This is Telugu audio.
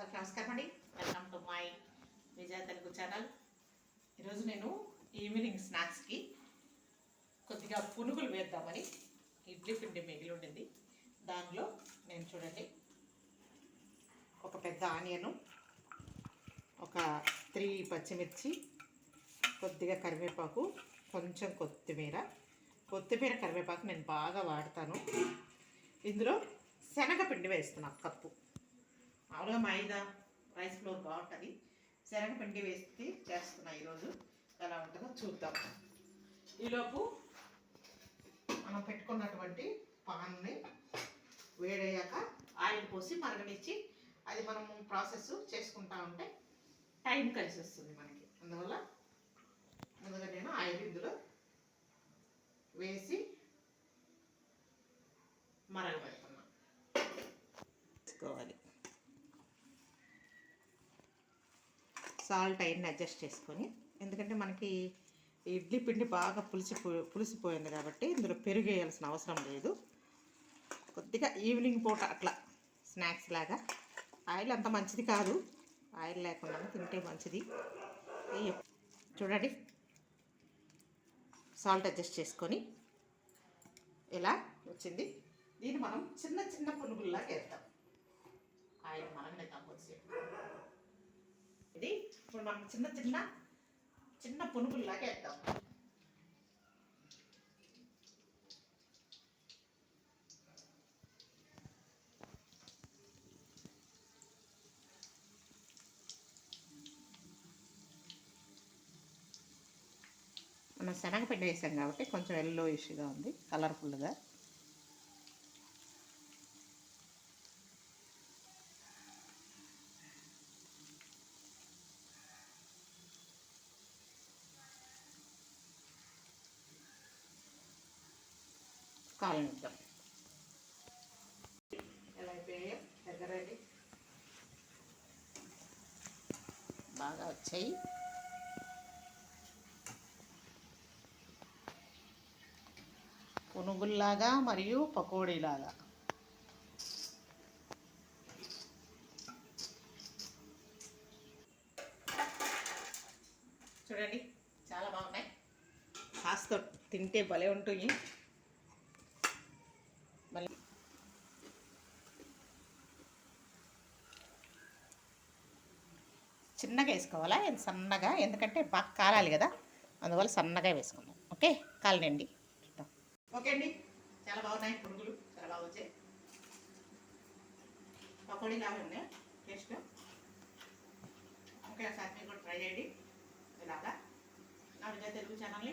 అందరికి నమస్కారం అండి. Welcome to my Vijaya Telugu channel ఈరోజు నేను ఈవినింగ్ స్నాక్స్కి కొద్దిగా పునుగులు వేద్దామని ఇడ్లీ పిండి మిగిలి ఉండింది. దానిలో నేను చూడండి ఒక పెద్ద ఆనియను ఒక త్రీ పచ్చిమిర్చి కొద్దిగా కరివేపాకు కొంచెం కొత్తిమీర. కొత్తిమీర కరివేపాకు నేను బాగా వాడతాను. ఇందులో శనగపిండి వేస్తున్నాను కప్పు. మామూలుగా మైదా రైస్ ఫ్లోర్ బాగుంటుంది. శనగపిండి వేసి చేస్తున్నా ఈరోజు. ఎలా ఉంటుందో చూద్దాం. ఈలోపు మనం పెట్టుకున్నటువంటి పాన్ని వేడయ్యాక ఆయిల్ పోసి మరగనిచ్చి అది మనం ప్రాసెస్ చేసుకుంటా ఉంటే టైం కలిసి వస్తుంది మనకి. అందువల్ల ముందుగా నేను ఆయిల్ ఇందులో వేసి మరగబెడుతున్నా. తీసుకోవాలి సాల్ట్ అయిన అడ్జస్ట్ చేసుకొని ఎందుకంటే మనకి ఇడ్లీ పిండి బాగా పులిసిపో పులిసిపోయింది కాబట్టి ఇందులో పెరుగు వేయాల్సిన అవసరం లేదు. కొద్దిగా ఈవినింగ్ పూట అట్లా స్నాక్స్ లాగా. ఆయిల్ అంత మంచిది కాదు. ఆయిల్ లేకుండా తింటే మంచిది. చూడండి. సాల్ట్ అడ్జస్ట్ చేసుకొని ఇలా వచ్చింది? దీన్ని మనం చిన్న చిన్న పునుగుల్లాగా వేద్దాం. ఇప్పుడు మనం చిన్న చిన్న చిన్న పునుగుల్లాగా వేద్దాం. మనం శనగపిండి వేసాం కాబట్టి కొంచెం ఎల్లో ఇష్యూగా ఉంది కలర్ఫుల్గా కాలనిద్దాం బాగా వచ్చాయి. పునుగుల్లాగా మరియు పకోడీలాగా. చూడండి. చాలా బాగున్నాయి. కాస్త తింటే భలే ఉంటుంది చిన్నగా వేసుకోవాలా? సన్నగా? ఎందుకంటే బాగా కాలాలి కదా. అందువల్ల సన్నగా వేసుకుందాం. ఓకే? కాలనండి. చూద్దాం. ఓకే అండి. చాలా బాగున్నాయి పురుగులు చాలా బాగా వచ్చాయి. పకోడీ లాగా ఉన్నాయి. టేస్ట్. ఓకే ఒకసారి మీరు కూడా ట్రై చేయండి. ఇలాగా. నా విజయ తెలుగు ఛానల్ని